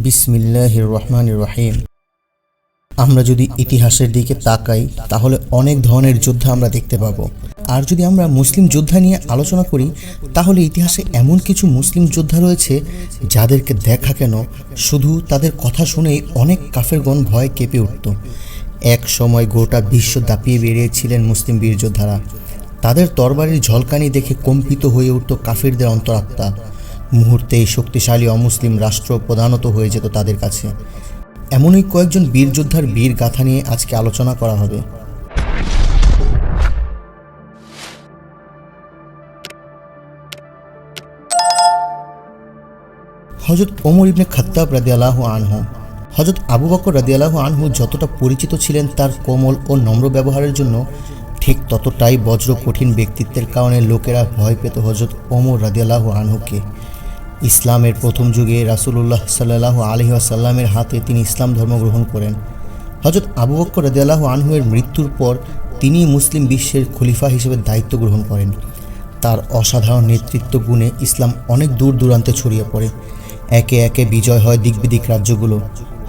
বিসমিল্লাহ রহমান রহিম আমরা যদি ইতিহাসের দিকে তাকাই, তাহলে অনেক ধরনের যোদ্ধা আমরা দেখতে পাবো। আর যদি আমরা মুসলিম যোদ্ধা নিয়ে আলোচনা করি, তাহলে ইতিহাসে এমন কিছু মুসলিম যোদ্ধা রয়েছে, যাদেরকে দেখা কেন, শুধু তাদের কথা শুনেই অনেক কাফেরগণ ভয় কেঁপে উঠত। এক সময় গোটা বিশ্ব দাপিয়ে বেরিয়েছিলেন মুসলিম বীর যোদ্ধারা। তাদের তরবারির ঝলকানি দেখে কম্পিত হয়ে উঠত কাফিরদের অন্তরাত্মা। মুহূর্তেই শক্তিশালী অমুসলিম রাষ্ট্র প্রধানত হয়ে যেত তাদের কাছে। এমনই কয়েকজন বীর যোদ্ধার বীর গাথা নিয়ে আজকে আলোচনা করা হবে। হজরত ওমর ইবনে খাত্তাব রাদিয়াল্লাহু আনহু। হজরত আবু বকর রাদিয়াল্লাহু আনহু যতটা পরিচিত ছিলেন তার কোমল ও নম্র ব্যবহারের জন্য ঠিক ততটাই বজ্র কঠিন ব্যক্তিত্বের কারণে লোকেরা ভয় পেত হজরত ওমর রাদিয়াল্লাহু আনহুকে। ইসলামের প্রথম যুগে রাসূলুল্লাহ সাল্লাহ আলহি আসাল্লামের হাতে তিনি ইসলাম ধর্ম গ্রহণ করেন। হজরত আবু বকর রাদিয়াল্লাহু আনহুয়ের মৃত্যুর পর তিনি মুসলিম বিশ্বের খলিফা হিসেবে দায়িত্ব গ্রহণ করেন। তার অসাধারণ নেতৃত্ব গুণে ইসলাম অনেক দূর দূরান্তে ছড়িয়ে পড়ে। একে একে বিজয় হয় দিকবিদিক রাজ্যগুলো।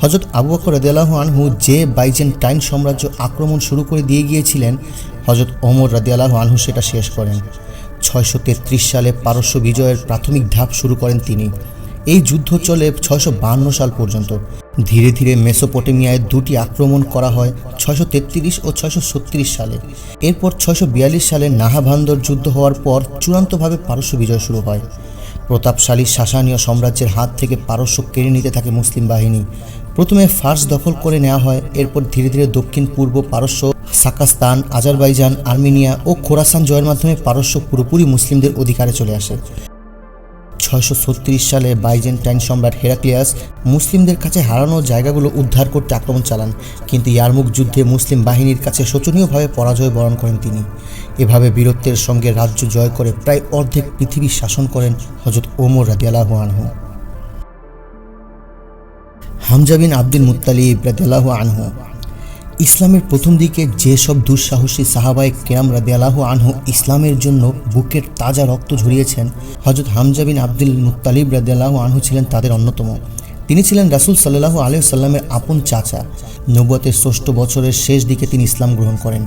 হজরত আবু বকর রাদিয়াল্লাহ আনহু যে বাইজেন্টাইন সাম্রাজ্য আক্রমণ শুরু করে দিয়ে গিয়েছিলেন হজরত ওমর রাদিয়াল্লাহ আনহু সেটা শেষ করেন। ছয়শো তেত্রিশ সালে পারস্য বিজয়ের প্রাথমিক ধাপ শুরু করেন তিনি। এই যুদ্ধ চলে ছয়শো বাহান্ন সাল পর্যন্ত। ধীরে ধীরে মেসোপটেমিয়ায় দুটি আক্রমণ করা হয় ছয়শো তেত্রিশ ও ছয়শো ছত্রিশ সালে। এরপর ছয়শো বিয়াল্লিশ সালে নাহাভান্দর যুদ্ধ হওয়ার পর চূড়ান্তভাবে পারস্য বিজয় শুরু হয়। প্রতাপশালী শাসানীয় সাম্রাজ্যের হাত থেকে পারস্য কেড়ে নিতে থাকে মুসলিম বাহিনী। প্রথমে ফার্স দখল করে নেওয়া হয়, এরপর ধীরে ধীরে দক্ষিণ, পূর্ব পারস্য, সাকাস্তান, আজারবাইজান, আর্মেনিয়া ও খোরাসান জয়ের মাধ্যমে পারস্য পুরোপুরি মুসলিমদের অধিকারে চলে আসে। ছয়শো ছত্রিশ সালে বাইজেন্টাইন সম্রাট হেরাক্লিয়াস মুসলিমদের কাছে হারানো জায়গাগুলো উদ্ধার করতে আক্রমণ চালান, কিন্তু ইয়ারমুক যুদ্ধে মুসলিম বাহিনীর কাছে শোচনীয়ভাবে পরাজয় বরণ করেন তিনি। এভাবে বীরত্বের সঙ্গে রাজ্য জয় করে প্রায় অর্ধেক পৃথিবী শাসন করেন হজরত ওমর রাদিয়াল্লাহু আনহু। হামজা বিন আব্দুল মুত্তালিব রাদিয়াল্লাহু আনহু, ইসলামের প্রথম দিকে যেসব দুঃসাহসী সাহাবাই কেরাম রাদিয়াল্লাহু আনহু ইসলামের জন্য বুকের তাজা রক্ত ঝরিয়েছেন হজরত হামজা বিন আব্দুল মুত্তালিব রাদিয়াল্লাহু আনহু ছিলেন তাদের অন্যতম। তিনি ছিলেন রাসূল সাল্লাল্লাহু আলাইহি সাল্লামের আপন চাচা। নব্বতের ষষ্ঠ বছরের শেষ দিকে তিনি ইসলাম গ্রহণ করেন।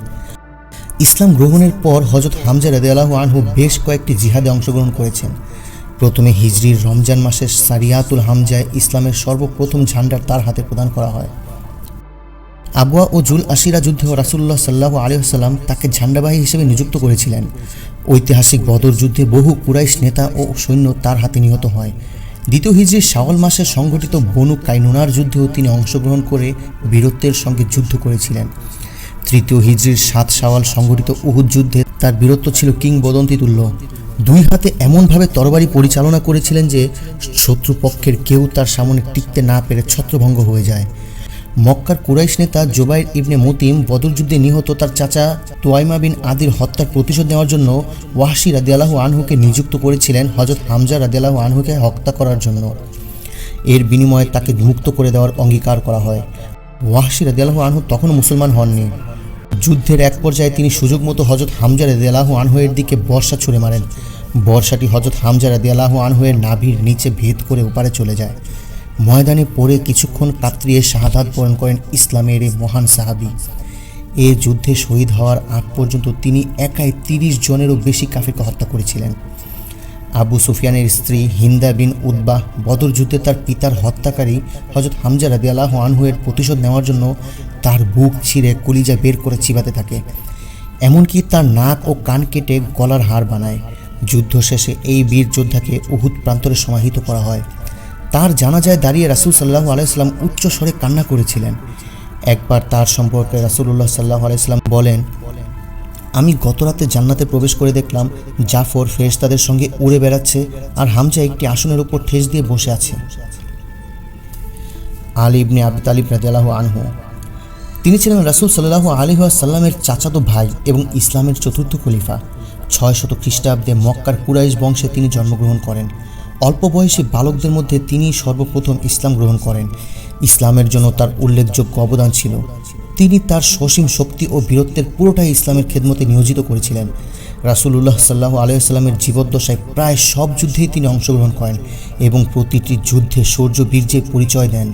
ইসলাম গ্রহণের পর হজরত হামজা রাদিয়াল্লাহু আনহু বেশ কয়েকটি জিহাদে অংশগ্রহণ করেছেন। প্রথমে হিজরির রমজান মাসের সারিয়াতুল হামজায় ইসলামের সর্বপ্রথম ঝান্ডার তার হাতে প্রদান করা হয়। আবুয়া ও জুল আশিরা যুদ্ধেও রাসুল্লাহ সাল্লাহ আলিয়াল্লাম তাকে ঝান্ডাবাহী হিসেবে নিযুক্ত করেছিলেন। ঐতিহাসিক বদর যুদ্ধে বহু কুরাইশ নেতা ও সৈন্য তার হাতে নিহত হয়। দ্বিতীয় হিজরির শাওয়াল মাসে সংঘটিত বনু কাইনুনার যুদ্ধেও তিনি অংশগ্রহণ করে বীরত্বের সঙ্গে যুদ্ধ করেছিলেন। তৃতীয় হিজরির সাত শাওয়াল সংঘটিত উহুদ যুদ্ধে তার বীরত্ব ছিল কিংবদন্তি তুল্য দুই হাতে এমনভাবে তরবারি পরিচালনা করেছিলেন যে শত্রুপক্ষের কেউ তার সামনে টিকতে না পেরে ছত্রভঙ্গ হয়ে যায়। মক্কার কুরাইশ নেতা জোবাইর ইবনে মতিম বদরযুদ্ধে নিহত তার চাচা তোয়াইমা বিন আদির হত্যার প্রতিশোধ নেওয়ার জন্য ওয়াহশি রাদিয়াল্লাহু আনহুকে নিযুক্ত করেছিলেন হজরত হামজা রাদিয়াল্লাহু আনহুকে হত্যা করার জন্য। এর বিনিময়ে তাকে মুক্ত করে দেওয়ার অঙ্গীকার করা হয়। ওয়াহশি রাদিয়াল্লাহু আনহু তখনও মুসলমান হননি। যুদ্ধের এক পর্যায়ে তিনি সুযোগ মতো হজরত হামজা রেদিয়ালাহু আনহুয়ের দিকে বর্ষা ছুড়ে মারেন। বর্ষাটি হজরত হামজা রেদিয়ালাহু আনহুয়ের নাভির নিচে ভেদ করে ওপারে চলে যায়। ময়দানে পড়ে কিছুক্ষণ কাত্রিয়ে শাহাদাত বরণ করেন ইসলামের এই মহান সাহাবি। এ যুদ্ধে শহীদ হওয়ার আগ পর্যন্ত তিনি একাই তিরিশ জনেরও বেশি কাফিরকে হত্যা করেছিলেন। আবু সুফিয়ানের স্ত্রী হিন্দা বিন উদ্বাহ বদর যুদ্ধে তার পিতার হত্যাকারী হজরত হামজা রাদিয়াল্লাহ আনহুয়ের প্রতিশোধ নেওয়ার জন্য তার বুক ছিঁড়ে কলিজা বের করে চিবাতে থাকে। এমনকি তার নাক ও কান কেটে গলার হার বানায়। যুদ্ধ শেষে এই বীর যোদ্ধাকে উহুদ প্রান্তরে সমাহিত করা হয়। তার জানাজায় দাঁড়িয়ে রাসুল সাল্লাহ আলাইসলাম উচ্চ স্বরে কান্না করেছিলেন। একবার তার সম্পর্কে রাসুল্লাহ সাল্লাহ আলাইসলাম বলেন আমি গত রাতে জান্নাতে প্রবেশ করে দেখলাম জাফর ফেরেশতাদের সঙ্গে উড়ে বেড়াচ্ছে আর হামজা একটি আসনের উপর ঠেস দিয়ে বসে আছে। আলী ইবনে আবি তালিব রাদিয়াল্লাহু আনহু। তিনি ছিলেন রাসুল সাল্লাহ আলী সাল্লামের চাচাতো ভাই এবং ইসলামের চতুর্থ খলিফা। ছয় শত খ্রিস্টাব্দে মক্কার কুরাইশ বংশে তিনি জন্মগ্রহণ করেন। অল্প বয়সী বালকদের মধ্যে তিনি সর্বপ্রথম ইসলাম গ্রহণ করেন। ইসলামের জন্য তার উল্লেখযোগ্য অবদান ছিল। তিনি তার সসীম শক্তি ও বীরত্বের পুরোটাই ইসলামের খেদমতে নিয়োজিত করেছিলেন। রাসুলুল্লাহ সাল্লাহ আলহিহাস্লামের জীবদ্দশায় প্রায় সব যুদ্ধেই তিনি অংশগ্রহণ করেন এবং প্রতিটি যুদ্ধে শৌর্য বীর্যের পরিচয় দেন।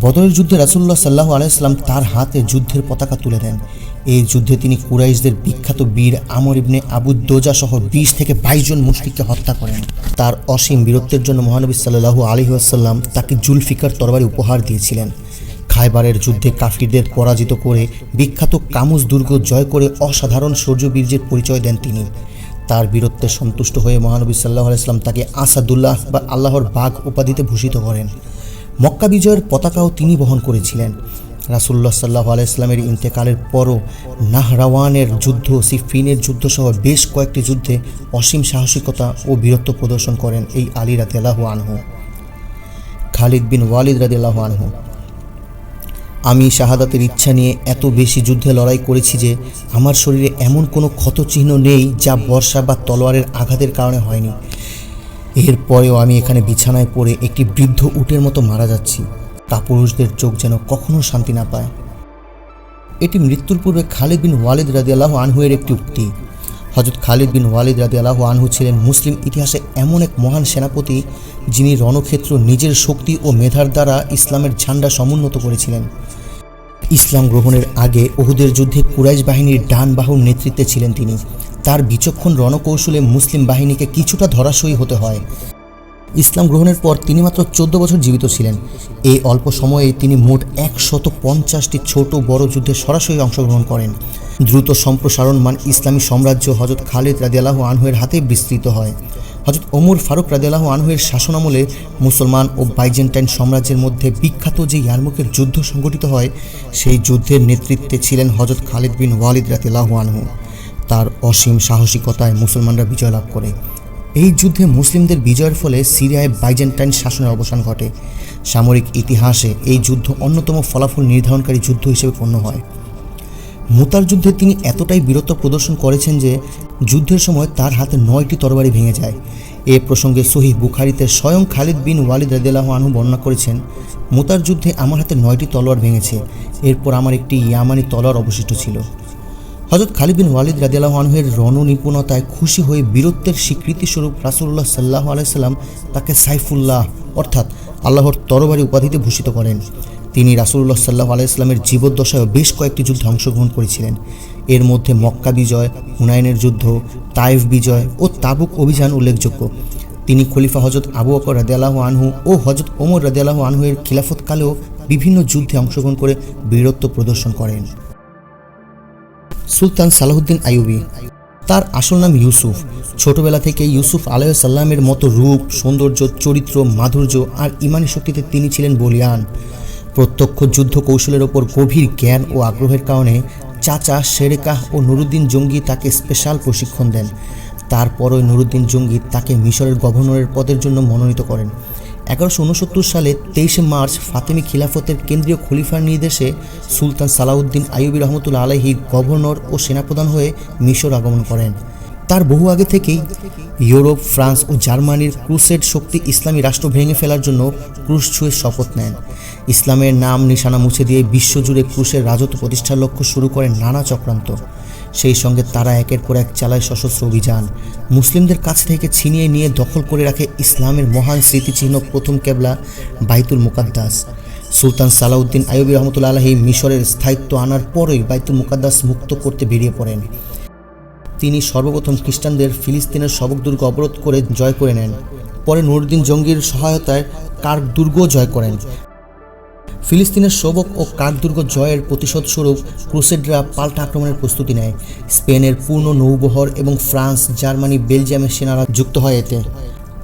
বদরের যুদ্ধে রাসুল্লাহ সাল্লাহ আলাইসলাম তার হাতে যুদ্ধের পতাকা তুলে দেন। এই যুদ্ধে তিনি কুরাইশদের বিখ্যাত বীর আমর ইবনে আবুদ্দোজা সহ বিশ থেকে বাইশ জন মুশরিককে হত্যা করেন। তার অসীম বীরত্বের জন্য মহানবী সাল্লাহু আলী আসাল্লাম তাকে জুলফিকার তরবারি উপহার দিয়েছিলেন। খায়বারের যুদ্ধে কাফিরদের পরাজিত করে বিখ্যাত কামুজ দুর্গ জয় করে অসাধারণ শৌর্যবীর্যের পরিচয় দেন তিনি। তার বীরত্বে সন্তুষ্ট হয়ে মহানবী সাল্লাহ আলাইসলাম তাকে আসাদুল্লাহ বা আল্লাহর বাঘ উপাধিতে ভূষিত করেন। মক্কা বিজয়ের পতাকাও তিনি বহন করেছিলেন। রাসুল্লাহ সাল্লাহ আলাইসলামের ইন্তেকালের পরও নাহরাওয়ানের যুদ্ধ সিফিনের যুদ্ধ সহ বেশ কয়েকটি যুদ্ধে অসীম সাহসিকতা ও বীরত্ব প্রদর্শন করেন এই আলী রাদিয়াল্লাহু আনহু। খালিদ বিন ওয়ালিদ রাদিয়াল্লাহু আনহু। আমি শাহাদাতের ইচ্ছা নিয়ে এত বেশি যুদ্ধে লড়াই করেছি যে আমার শরীরে এমন কোনো ক্ষতচিহ্ন নেই যা বর্ষা বা তলোয়ারের আঘাতের কারণে হয়নি। এরপরেও আমি এখানে বিছানায় পড়ে একটি বৃদ্ধ উটের মতো মারা যাচ্ছি। কাপুরুষদের চোখ যেন কখনো শান্তি না পায়। এটি মৃত্যুর পূর্বে খালিদ বিন ওয়ালিদ রাদিয়াল্লাহ আনহুয়ের একটি উক্তি। হজরত খালিদ বিন ওয়ালিদ রাজি আল্লাহ আনহু ছিলেন মুসলিম ইতিহাসে এমন এক মহান সেনাপতি যিনি রণক্ষেত্র নিজের শক্তি ও মেধার দ্বারা ইসলামের ঝান্ডা সমুন্নত করেছিলেন। ইসলাম গ্রহণের আগে ওহুদের যুদ্ধে কুরাইশ বাহিনীর ডান বাহুর নেতৃত্বে ছিলেন তিনি। তার বিচক্ষণ রণকৌশলে মুসলিম বাহিনীকে কিছুটা ধরাশয়ী হতে হয়। ইসলাম গ্রহণের পর তিনি মাত্র চোদ্দ বছর জীবিত ছিলেন। এই অল্প সময়ে তিনি মোট একশত পঞ্চাশটি ছোট বড় যুদ্ধে সরাসরি অংশগ্রহণ করেন। দ্রুত সম্প্রসারণমান ইসলামী সাম্রাজ্য হজরত খালিদ রাদিয়াল্লাহু আনহুয়ের হাতে বিস্তৃত হয়। হজরত ওমর ফারুক রাদিয়াল্লাহু আনহুয়ের শাসনামলে মুসলমান ও বাইজেন্টাইন সাম্রাজ্যের মধ্যে বিখ্যাত যে ইয়ারমুকের যুদ্ধ সংগঠিত হয়, সেই যুদ্ধের নেতৃত্বে ছিলেন হজরত খালিদ বিন ওয়ালিদ রাদিয়াল্লাহু আনহু। তার অসীম সাহসিকতায় মুসলমানরা বিজয় লাভ করে। এই যুদ্ধে মুসলিমদের বিজয়ের ফলে সিরিয়ায় বাইজেন্টাইন শাসনের অবসান ঘটে। সামরিক ইতিহাসে এই যুদ্ধ অন্যতম ফলাফল নির্ধারণকারী যুদ্ধ হিসেবে গণ্য হয়। মুতার যুদ্ধে তিনি এতটাই বীরত্ব প্রদর্শন করেছেন যে যুদ্ধের সময় তার হাতে নয়টি তরবারি ভেঙে যায়। এ প্রসঙ্গে সহি বুখারিতে স্বয়ং খালিদ বিন ওয়ালিদ রাদিয়াল্লাহু আনহু বর্ণনা করেছেন, মুতার যুদ্ধে আমার হাতে নয়টি তলোয়ার ভেঙেছে, এরপর আমার একটি ইয়ামানি তলোয়ার অবশিষ্ট ছিল। হজরত খালিদ বিন ওয়ালিদ রাদিয়াল্লাহু আনহুয়ের রণনিপুণতায় খুশি হয়ে বীরত্বের স্বীকৃতিস্বরূপ রাসুল্লাহ সাল্লাহ আলাইসাল্লাম তাকে সাইফুল্লাহ অর্থাৎ আল্লাহর তরবারি উপাধিতে ভূষিত করেন। তিনি রাসুল্লাহ সাল্লাহ আলাইসলামের জীবদ্দশায় বেশ কয়েকটি যুদ্ধে অংশগ্রহণ করেছিলেন। এর মধ্যে মক্কা বিজয়, হুনাইনের যুদ্ধ, তাইফ বিজয় ও তাবুক অভিযান উল্লেখযোগ্য। তিনি খলিফা হজরত আবু বকর রাদিয়াল্লাহু আনহু ও হজরত ওমর রাদিয়াল্লাহু আনহুয়ের খিলাফতকালেও বিভিন্ন যুদ্ধে অংশগ্রহণ করে বীরত্ব প্রদর্শন করেন। সুলতান সালাহুদ্দিন আইয়ুবি, তার আসল নাম ইউসুফ। ছোটবেলা থেকে ইউসুফ আলাইসাল্লামের মতো রূপ, সৌন্দর্য, চরিত্র, মাধুর্য আর ইমানি শক্তিতে তিনি ছিলেন বলিয়ান। প্রত্যক্ষ যুদ্ধ কৌশলের ওপর গভীর জ্ঞান ও আগ্রহের কারণে চাচা শেরেকাহ ও নুরুদ্দিন জঙ্গি তাকে স্পেশাল প্রশিক্ষণ দেন। তারপরই নুরুদ্দিন জঙ্গি তাকে মিশরের গভর্নরের পদের জন্য মনোনীত করেন। এগারোশো উনসত্তর সালে তেইশে মার্চ ফাতেমি খিলাফতের কেন্দ্রীয় খলিফার নির্দেশে সুলতান সালাউদ্দিন আইয়ুবী রহমতুল্লা আলহী গভর্নর ও সেনাপ্রধান হয়ে মিশর আগমন করেন। তার বহু আগে থেকেই ইউরোপ, ফ্রান্স ও জার্মানির ক্রুসেড শক্তি ইসলামী রাষ্ট্র ভেঙে ফেলার জন্য ক্রুশ ছুঁয়ে শপথ নেন। ইসলামের নাম নিশানা মুছে দিয়ে বিশ্বজুড়ে ক্রুশের রাজত্ব প্রতিষ্ঠার লক্ষ্য শুরু করেন নানা চক্রান্ত। সেই সঙ্গে তারা একের পর এক চালায় সশস্ত্র অভিযান। মুসলিমদের কাছ থেকে ছিনিয়ে নিয়ে দখল করে রাখে ইসলামের মহান স্মৃতিচিহ্ন প্রথম কেবলা বাইতুল মুকাদ্দাস। সুলতান সালাউদ্দিন আইয়ুবী রহমতুল্লা আলহী মিশরের স্থায়িত্ব আনার পরই বাইতুল মুকাদ্দাস মুক্ত করতে বেরিয়ে পড়েন। তিনি সর্বপ্রথম খ্রিস্টানদের ফিলিস্তিনের সবক দুর্গ অবরোধ করে জয় করে নেন। পরে নুরুদ্দিন জঙ্গির সহায়তায় কার্ক দুর্গ জয় করেন। ফিলিস্তিনের সবক ও কার্ক দুর্গ জয়ের প্রতিশোধস্বরূপ ক্রুসেডরা পাল্টা আক্রমণের প্রস্তুতি নেয়। স্পেনের পূর্ণ নৌবহর এবং ফ্রান্স, জার্মানি, বেলজিয়ামের সেনারা যুক্ত হয় এতে।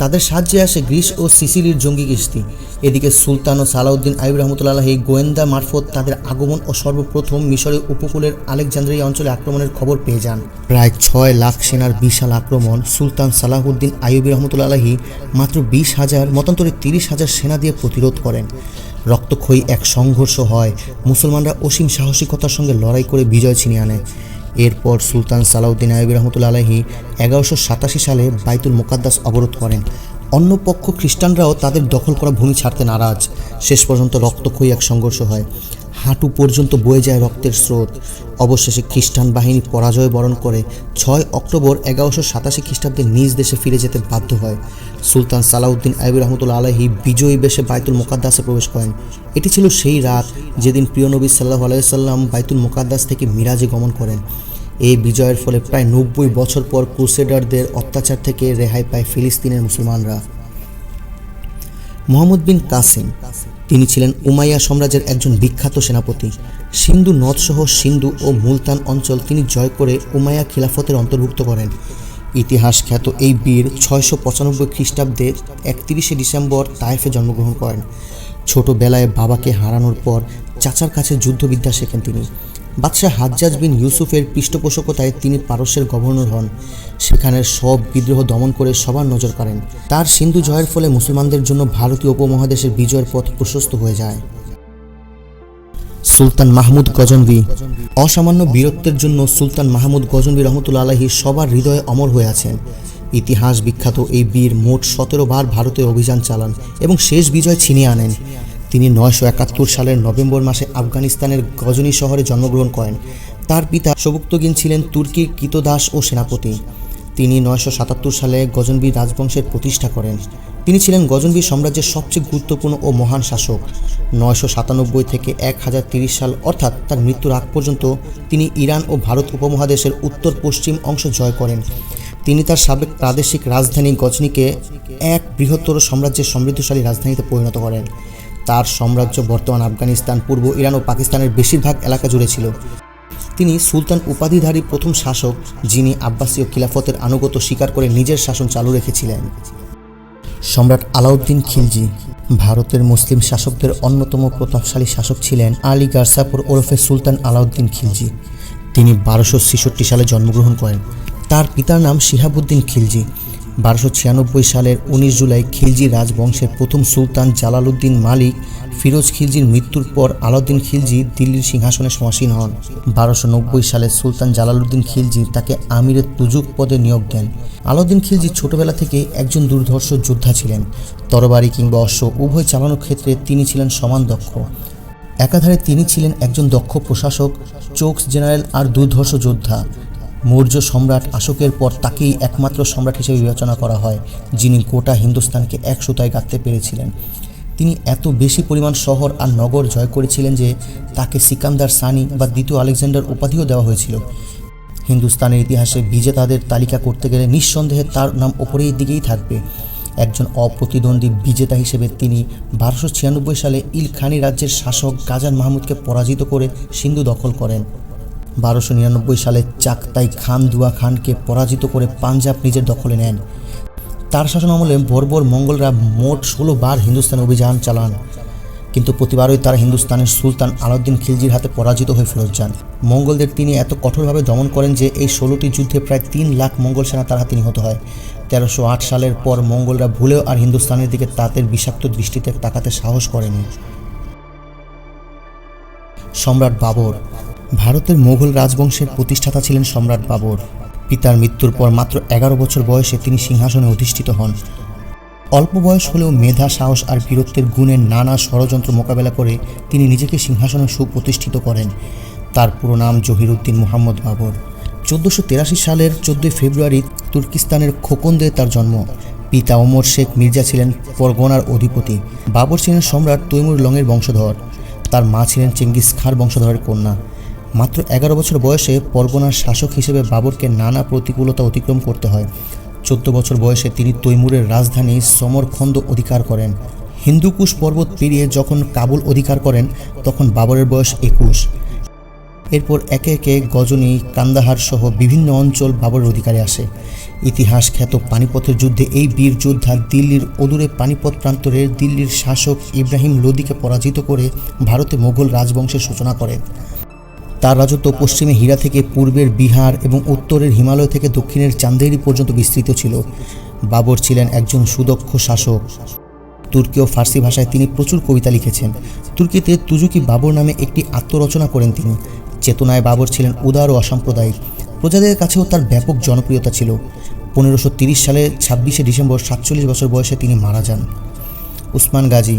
তাদের সাহায্যে আসে গ্রিস ও সিসিলির জঙ্গি কিস্তি। এদিকে সুলতান ও সালাউদ্দিন আইব রহমতুল্লাহ গোয়েন্দা মারফত তাদের আগমন ও সর্বপ্রথম মিশরের উপকূলের আলেকজান্দ্রিয়া অঞ্চলে আক্রমণের খবর পেয়ে যান। প্রায় ছয় লাখ সেনার বিশাল আক্রমণ সুলতান সালাহুদ্দিন আইয়ুবী রহমতুল্লাহি মাত্র বিশ হাজার, মতান্তরে তিরিশ হাজার সেনা দিয়ে প্রতিরোধ করেন। রক্তক্ষয়ী এক সংঘর্ষ হয়। মুসলমানরা অসীম সাহসিকতার সঙ্গে লড়াই করে বিজয় ছিনিয়ে আনে। এরপর সুলতান সালাউদ্দিন আইবি রহমতুল্লা আলহি এগারোশো সাতাশি সালে বাইতুল মোকাদ্দাস অবরোধ করেন। অন্য পক্ষ খ্রিস্টানরাও তাদের দখল করা ভূমি ছাড়তে নারাজ। শেষ পর্যন্ত রক্তক্ষয়ী এক সংঘর্ষ হয়। হাঁটু পর্যন্ত বয়ে যায় রক্তের স্রোত। অবশেষে খ্রিস্টান বাহিনী পরাজয় বরণ করে ছয় অক্টোবর এগারোশো সাতাশি খ্রিস্টাব্দে নিজ দেশে ফিরে যেতে বাধ্য হয়। সুলতান সালাউদ্দিন আইবি রহমতুল্লা আলাহি বিজয়ী বেশে বাইতুল মোকাদ্দাসে প্রবেশ করেন। এটি ছিল সেই রাত যেদিন প্রিয় নবী সাল্লাহ আলাইসাল্লাম বাইতুল মোকাদ্দাস থেকে মিরাজে গমন করেন। এই বিজয়ের ফলে প্রায় নব্বই বছর পর ক্রুসেডারদের অত্যাচার থেকে রেহাই পায় ফিলিস্তিনের মুসলমানরা। মোহাম্মদ বিন কাসিম। তিনি ছিলেন উমাইয়া সাম্রাজ্যের একজন বিখ্যাত সেনাপতি। সিন্ধু নদসহ সিন্ধু ও মুলতান অঞ্চল তিনি জয় করে উমাইয়া খিলাফতের অন্তর্ভুক্ত করেন। ইতিহাস খ্যাত এই বীর ছয়শো পঁচানব্বই খ্রিস্টাব্দে একত্রিশে ডিসেম্বর তায়েফে জন্মগ্রহণ করেন। ছোটবেলায় বাবাকে হারানোর পর চাচার কাছে যুদ্ধবিদ্যা শেখেন তিনি। বাদশাহ হাজ্জাজ বিন ইউসুফের পৃষ্ঠপোষকতায় তিনি পারস্যের গভর্নর হন। সেখানের সব বিদ্রোহ দমন করে সবার নজর কাড়েন। তার সিন্ধু জয়ের ফলে মুসলমানদের জন্য ভারতীয় উপমহাদেশের বিজয়ের পথ প্রশস্ত হয়ে যায়। সুলতান মাহমুদ গজনবি। অসামান্য বীরত্বের জন্য সুলতান মাহমুদ গজনবি রহমতুল্লা আলাহি সবার হৃদয়ে অমর হয়ে আছেন। ইতিহাস বিখ্যাত এই বীর মোট সতেরো বার ভারতে অভিযান চালান এবং শেষ বিজয় ছিনিয়ে আনেন। তিনি নয়শো একাত্তর সালের নভেম্বর মাসে আফগানিস্তানের গজনী শহরে জন্মগ্রহণ করেন। তার পিতা সবুক্তগিন ছিলেন তুর্কির কৃতদাস ও সেনাপতি। তিনি নয়শো সাতাত্তর সালে গজনবী রাজবংশের প্রতিষ্ঠা করেন। তিনি ছিলেন গজনবী সাম্রাজ্যের সবচেয়ে গুরুত্বপূর্ণ ও মহান শাসক। নয়শো সাতানব্বই থেকে এক হাজার তিরিশ সাল অর্থাৎ তার মৃত্যুর আগ পর্যন্ত তিনি ইরান ও ভারত উপমহাদেশের উত্তর পশ্চিম অংশ জয় করেন। তিনি তার সাবেক প্রাদেশিক রাজধানী গজনীকে এক বৃহত্তর সাম্রাজ্যের সমৃদ্ধশালী রাজধানীতে পরিণত করেন। তার সাম্রাজ্য বর্তমান আফগানিস্তান, পূর্ব ইরান ও পাকিস্তানের বেশিরভাগ এলাকা জুড়ে ছিল। তিনি সুলতান উপাধিধারী প্রথম শাসক, যিনি আব্বাসীয় খিলাফতের আনুগত্য স্বীকার করে নিজের শাসন চালু রেখেছিলেন। সম্রাট আলাউদ্দিন খিলজি ভারতের মুসলিম শাসকদের অন্যতম প্রতাপশালী শাসক ছিলেন আলী গারসাপুর ওরফে সুলতান আলাউদ্দিন খিলজি। তিনি বারোশো ছেষট্টি সালে জন্মগ্রহণ করেন। তার পিতার নাম শিহাবুদ্দিন খিলজি। বারোশো ছিয়ানব্বই সালের উনিশ জুলাই খিলজি রাজবংশের প্রথম সুলতান জালালউদ্দিন মালিক ফিরোজ খিলজির মৃত্যুর পর আলাউদ্দিন খিলজি দিল্লির সিংহাসনে সমাসীন হন। বারোশো নব্বই সালে সুলতান জালালউদ্দিন খিলজি তাকে আমিরের তুজুক পদে নিয়োগ দেন। আলাউদ্দিন খিলজি ছোটবেলা থেকে একজন দুর্ধর্ষ যোদ্ধা ছিলেন। তরবারি কিংবা অশ্ব উভয় চালানোর ক্ষেত্রে তিনি ছিলেন সমান দক্ষ। একাধারে তিনি ছিলেন একজন দক্ষ প্রশাসক, চোকস জেনারেল আর দুর্ধর্ষ যোদ্ধা। মৌর্য সম্রাট অশোকের পর তাকেই একমাত্র সম্রাট হিসেবে বিবেচনা করা হয়, যিনি গোটা হিন্দুস্তানকে এক সুতায় গাঁথতে পেরেছিলেন। তিনি এত বেশি পরিমাণ শহর আর নগর জয় করেছিলেন যে তাকে সিকান্দার সানি বা দ্বিতীয় আলেকজান্ডার উপাধিও দেওয়া হয়েছিল। হিন্দুস্তানের ইতিহাসে বিজেতাদের তালিকা করতে গেলে নিঃসন্দেহে তার নাম ওপরের দিকেই থাকবে। একজন অপ্রতিদ্বন্দ্বী বিজেতা হিসেবে তিনি বারোশো ছিয়ানব্বই সালে ইলখানি রাজ্যের শাসক গাজান মাহমুদকে পরাজিত করে সিন্ধু দখল করেন। বারোশো নিরানব্বই সালে চাকতাই খান দুয়া খানকে পরাজিত করে পাঞ্জাব নিজের দখলে নেন। তার শাসন আমলে বর্বর মঙ্গলরা মোট ষোলো বার হিন্দুস্তানে অভিযান চালান। কিন্তু প্রতিবারই তারা হিন্দুস্তানের সুলতান আলাউদ্দিন খিলজির হাতে পরাজিত হয়ে ফেরত যান। মঙ্গলদের তিনি এত কঠোরভাবে দমন করেন যে এই ষোলোটি যুদ্ধে প্রায় তিন লাখ মঙ্গল সেনা তার হাতে নিহত হয়। তেরোশো আট সালের পর মঙ্গলরা ভুলেও আর হিন্দুস্তানের দিকে তাদের বিষাক্ত দৃষ্টিতে তাকাতে সাহস করেনি। সম্রাট বাবর ভারতের মোগল রাজবংশের প্রতিষ্ঠাতা ছিলেন সম্রাট বাবর। পিতার মৃত্যুর পর মাত্র এগারো বছর বয়সে তিনি সিংহাসনে অধিষ্ঠিত হন। অল্প বয়স হলেও মেধা, সাহস আর বীরত্বের গুণের নানা ষড়যন্ত্র মোকাবেলা করে তিনি নিজেকে সিংহাসনে সুপ্রতিষ্ঠিত করেন। তার পুরো নাম জহিরুদ্দিন মোহাম্মদ বাবর। চোদ্দোশো তেরাশি সালের চোদ্দোই ফেব্রুয়ারি তুর্কিস্তানের খোকন্দে তার জন্ম। পিতা ওমর শেখ মির্জা ছিলেন পরগনার অধিপতি। বাবর ছিলেন সম্রাট তৈমুর লংয়ের বংশধর। তার মা ছিলেন চেঙ্গিস খাঁর বংশধরের কন্যা। মাত্র এগারো বছর বয়সে পরগনার শাসক হিসেবে বাবরকে নানা প্রতিকূলতা অতিক্রম করতে হয়। চোদ্দ বছর বয়সে তিনি তৈমুরের রাজধানী সমরখন্দ অধিকার করেন। হিন্দুকুশ পর্বত পেরিয়ে যখন কাবুল অধিকার করেন, তখন বাবরের বয়স একুশ। এরপর একে একে গজনী কান্দাহার সহ বিভিন্ন অঞ্চল বাবরের অধিকারে আসে। ইতিহাস খ্যাত পানিপথের যুদ্ধে এই বীর যোদ্ধা দিল্লির অদূরে পানিপথ প্রান্তরের দিল্লির শাসক ইব্রাহিম লোদিকে পরাজিত করে ভারতে মোগল রাজবংশের সূচনা করেন তার রাজত্ব পশ্চিমে হীরা থেকে পূর্বের বিহার এবং উত্তরের হিমালয় থেকে দক্ষিণের চান্দেরি পর্যন্ত বিস্তৃত ছিল। বাবর ছিলেন একজন সুদক্ষ শাসক। তুর্কি ও ফার্সি ভাষায় তিনি প্রচুর কবিতা লিখেছেন। তুর্কিতে তুজুকি বাবর নামে একটি আত্মরচনা করেন তিনি। চেতনায় বাবর ছিলেন উদার ও অসাম্প্রদায়িক। প্রজাদের কাছেও তার ব্যাপক জনপ্রিয়তা ছিল। পনেরোশো সালে ছাব্বিশে ডিসেম্বর সাতচল্লিশ বছর বয়সে তিনি মারা যান। উসমান গাজী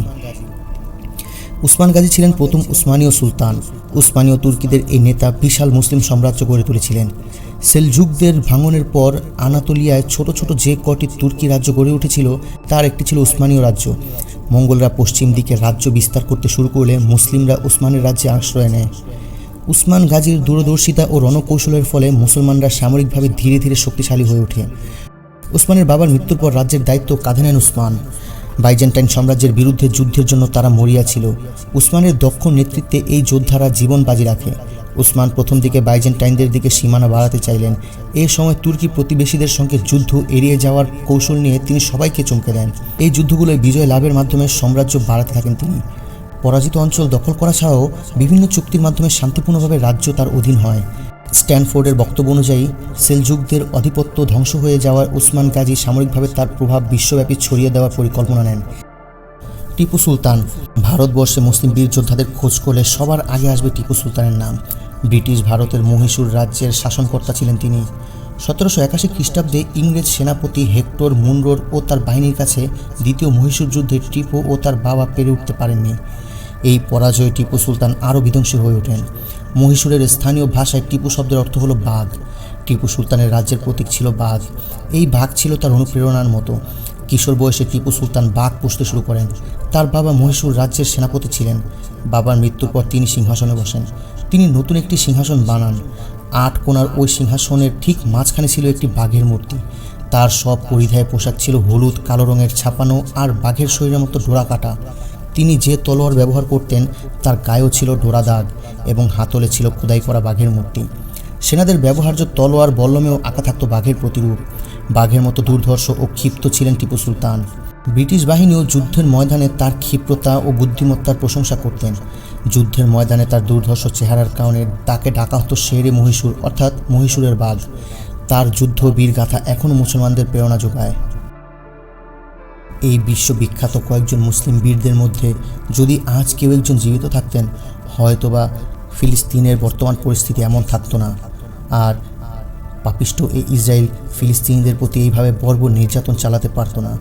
উসমান গাজী ছিলেন প্রথম উসমানীয় সুলতান। উসমানীয় তুর্কিদের এই নেতা বিশাল মুসলিম সাম্রাজ্য গড়ে তুলেছিলেন। সেলজুকদের ভাঙনের পর আনাতোলিয়ায় ছোট ছোট যে কটি তুর্কি রাজ্য গড়ে উঠেছিল, তার একটি ছিল উসমানীয় রাজ্য। মঙ্গলরা পশ্চিম দিকে রাজ্য বিস্তার করতে শুরু করলে মুসলিমরা উসমানের রাজ্যে আশ্রয় নেয়। উসমান গাজীর দূরদর্শিতা ও রণকৌশলের ফলে মুসলমানরা সামরিকভাবে ধীরে ধীরে শক্তিশালী হয়ে ওঠে। উসমানের বাবার মৃত্যুর পর রাজ্যের দায়িত্ব কাঁধে নেন উসমান। বাইজেন্টাইন সাম্রাজ্যের বিরুদ্ধে যুদ্ধের জন্য তারা মরিয়া ছিল। উসমানের দক্ষ নেতৃত্বে এই যোদ্ধারা জীবন বাজি রাখে। উসমান প্রথম দিকে বাইজেন্টাইনদের দিকে সীমানা বাড়াতে চাইলেন। এ সময় তুর্কি প্রতিবেশীদের সঙ্গে যুদ্ধ এড়িয়ে যাওয়ার কৌশল নিয়ে তিনি সবাইকে চমকে দেন। এই যুদ্ধগুলোয় বিজয় লাভের মাধ্যমে সাম্রাজ্য বাড়াতে থাকেন তিনি। পরাজিত অঞ্চল দখল করা ছাড়াও বিভিন্ন চুক্তির মাধ্যমে শান্তিপূর্ণভাবে রাজ্য তার অধীন হয়। স্ট্যানফোর্ডের বক্তব্য অনুযায়ী, সেলজুকদের আধিপত্য ধ্বংস হয়ে যাওয়ার উসমান গাজী সামরিকভাবে তার প্রভাব বিশ্বব্যাপী ছড়িয়ে দেওয়ার পরিকল্পনা নেন। টিপু সুলতান, ভারতবর্ষে মুসলিম বীর যোদ্ধাদের খোঁজ করলে সবার আগে আসবে টিপু সুলতানের নাম। ব্রিটিশ ভারতের মহীশূর রাজ্যের শাসনকর্তা ছিলেন তিনি। সতেরোশো একাশি খ্রিস্টাব্দে ইংরেজ সেনাপতি হেক্টর মুনরোর ও তার বাহিনীর কাছে দ্বিতীয় মহীশূর যুদ্ধে টিপু ও তার বাবা পেরে উঠতে পারেননি। এই পরাজয়ে টিপু সুলতান আরও বিধ্বংসী হয়ে ওঠেন। মহীশূরের স্থানীয় ভাষায় টিপু শব্দের অর্থ হলো বাঘ। টিপু সুলতানের রাজ্যের প্রতীক ছিল বাঘ। এই বাঘ ছিল তার অনুপ্রেরণার মতো। কিশোর বয়সে টিপু সুলতান বাঘ পুষতে শুরু করেন। তার বাবা মহীশূর রাজ্যের সেনাপতি ছিলেন। বাবার মৃত্যুর পর তিনি সিংহাসনে বসেন। তিনি নতুন একটি সিংহাসন বানান। আট কোণার ওই সিংহাসনের ঠিক মাঝখানে ছিল একটি বাঘের মূর্তি। তার সব পরিধায় পোশাক ছিল হলুদ, কালো রঙের ছাপানো আর বাঘের শরীরের মতো ডোরা কাটা তিনি যে তলোয়ার ব্যবহার করতেন, তার গায়েও ছিল ডোরা দাগ। এবং হাতলে ছিল খোদাই করা বাঘের মূর্তি। সেনাদের ব্যবহার্য তলোয়ার, বল্লমেও আঁকা থাকত বাঘের প্রতিরূপ। বাঘের মতো দুর্ধর্ষ ও ক্ষিপ্ত ছিলেন টিপু সুলতান। ব্রিটিশ বাহিনীও যুদ্ধের ময়দানে তার ক্ষিপ্রতা ও বুদ্ধিমত্তার প্রশংসা করতেন। যুদ্ধের ময়দানে তার দুর্ধর্ষ চেহারার কারণে তাকে ডাকা হতো শেরে মহীশূর, অর্থাৎ মহীশূরের বাঘ। তার যুদ্ধ বীর গাথা এখনও মুসলমানদের প্রেরণা যোগায়। এই বিশ্ববিখ্যাত কয়েকজন মুসলিম বীরদের মধ্যে যদি আজ কেউ একজন জীবিত থাকতেন, হয়তোবা ফিলিস্তিনের বর্তমান পরিস্থিতি এমন থাকতো না। আর পাপিষ্ট এই ইসরায়েল ফিলিস্তিনিদের প্রতি এইভাবে বর্বর নির্যাতন চালাতে পারতো না।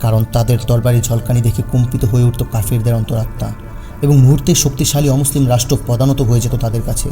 কারণ তাদের তরবারি ঝলকানি দেখে কম্পিত হয়ে উঠত কাফিরদের অন্তরাত্মা এবং মুহূর্তে শক্তিশালী অমুসলিম রাষ্ট্র পদানত হয়ে যেত তাদের কাছে।